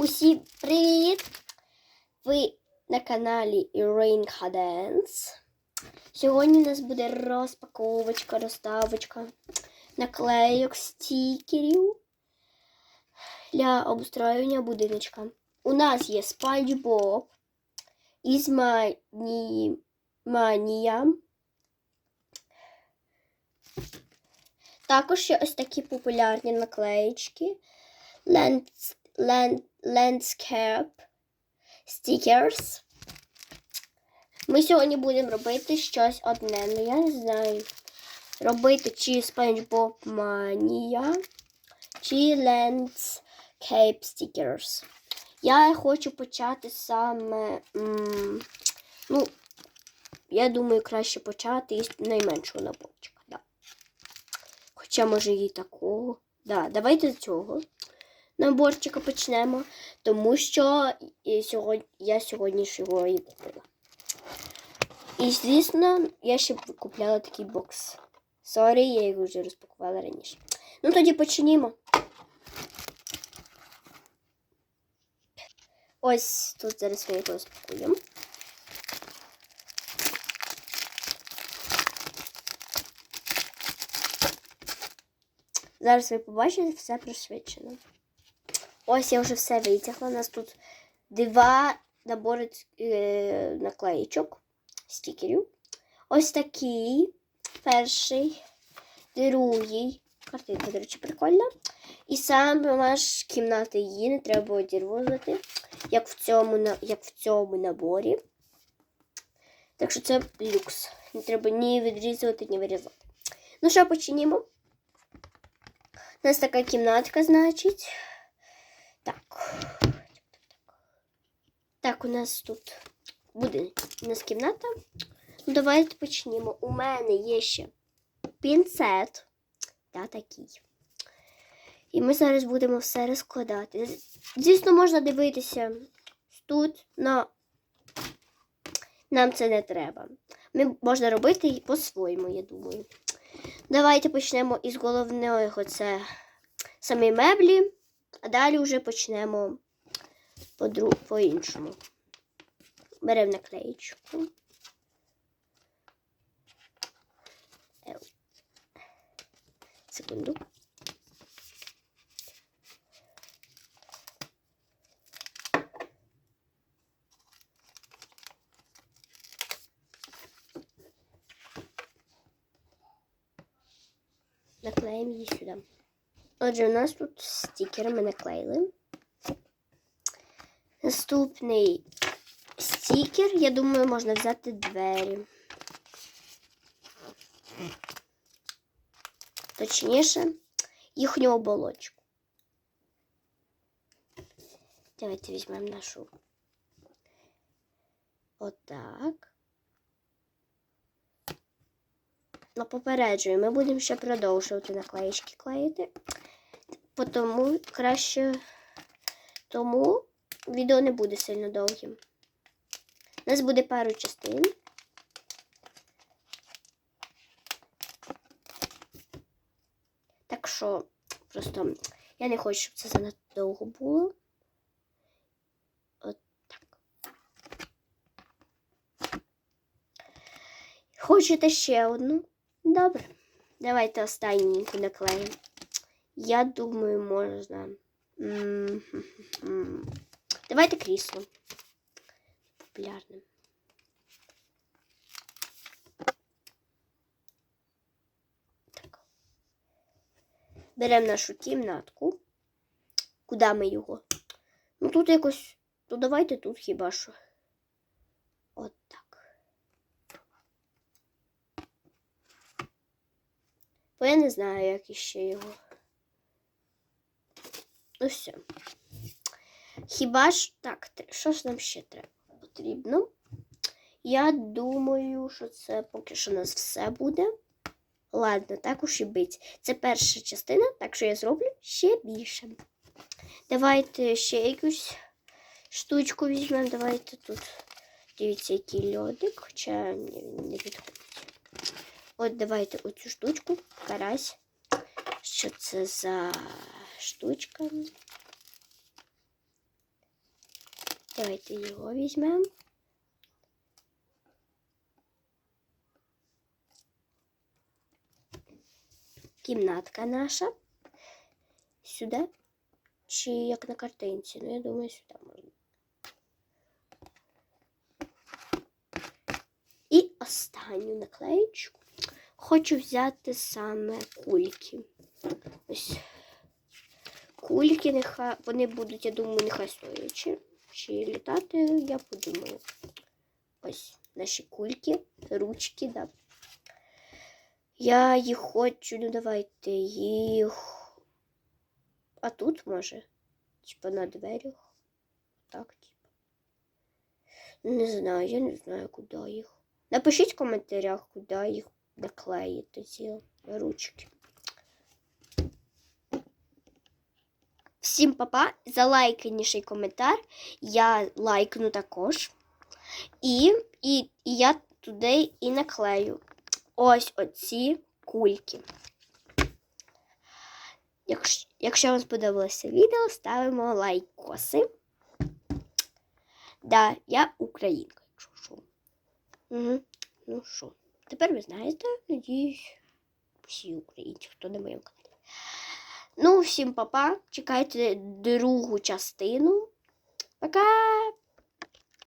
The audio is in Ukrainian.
Усім привіт! Ви на каналі Irene Cadence. Сьогодні у нас буде розпаковочка, розставочка наклейок, стікерів для обустроювання будиночка. У нас є Спанч Боб із Мані... Манія. Також є ось такі популярні наклеїчки. Lands... Land... Landscape Stickers. Ми сьогодні будемо робити щось одне. Ну я не знаю. Робити чи SpongeBob Mania, чи Landscape Stickers. Я хочу почати саме. м, ну, я думаю, краще почати із найменшого наборчика. Да. Хоча, може, і такого. Да, давайте з цього наборчика почнемо, тому що і сьогодні, я сьогодні ж його і купила. І, звісно, я ще купляла такий бокс. Сорі, я його вже розпакувала раніше. Ну, тоді почнімо. Ось тут зараз ми його розпакуємо. Зараз ви побачите все пришвидшено. Ось я вже все витягла. У нас тут два набори е, наклеїчок, стікерів. Ось такий перший, другий. Картинка, до речі, прикольна. І сам наш кімнати її не треба одірвати, як в цьому, як в цьому наборі. Так що це люкс. Не треба ні відрізувати, ні вирізати. Ну що, почнімо. У нас така кімнатка, значить. Так, у нас тут буде у нас кімната. Ну, давайте почнімо. У мене є ще пінцет. Та такий. І ми зараз будемо все розкладати. Звісно, можна дивитися тут, але нам це не треба. Ми можна робити по-своєму, я думаю. Давайте почнемо із головного це самі меблі, а далі вже почнемо по-іншому. Беремо наклеїчку. Секунду. Наклеїмо її сюди. Отже, у нас тут стікери ми наклеїли. Наступний стікер, я думаю, можна взяти двері. Точніше, їхню оболочку. Давайте візьмемо нашу. Отак. Ну, попереджую, ми будемо ще продовжувати наклеїчки клеїти. Тому краще тому відео не буде сильно довгим. У нас буде пару частин. Так що просто я не хочу, щоб це занадто довго було. От. Хочете ще одну? Добре. Давайте останненьку наклеїмо. Я думаю, можна. М-м-м. Давайте крісло. Популярним. Так. Беремо нашу кімнатку. Куди ми його? Ну тут якось. Ну давайте тут хіба що. От так. Бо я не знаю, як іще його. Ну все. Хіба ж так, що ж нам ще треба потрібно? Я думаю, що це поки що у нас все буде. Ладно, так уж і бить. Це перша частина, так що я зроблю ще більше. Давайте ще якусь штучку візьмемо. Давайте тут. Дивіться, який льодик, хоча він не підходить. От давайте оцю штучку, карась. Що це за штучка? Давайте його візьмемо. Кімнатка наша. Сюди. Чи як на картинці? Ну, я думаю, сюди можна. І останню наклеєчку. Хочу взяти саме кульки. Ось. Кульки, нехай вони будуть, я думаю, нехай стоячі. Чи літати, я подумаю. Ось наші кульки, ручки, да. Я їх хочу, ну давайте їх. А тут може? Типа на дверях. Так, типа. Не знаю, я не знаю, куди їх. Напишіть в коментарях, куди їх наклеїти, ці ручки. Всім папа, за лайкніший коментар. Я лайкну також. І, і, і я туди і наклею ось оці кульки. Якщо, якщо вам сподобалося відео, ставимо лайкоси. Да, я українка, якщо що. Угу. Ну що, тепер ви знаєте, надіюсь, всі українці, хто на моєму каналі. Ну, всім папа. Чекайте другу частину. Пока!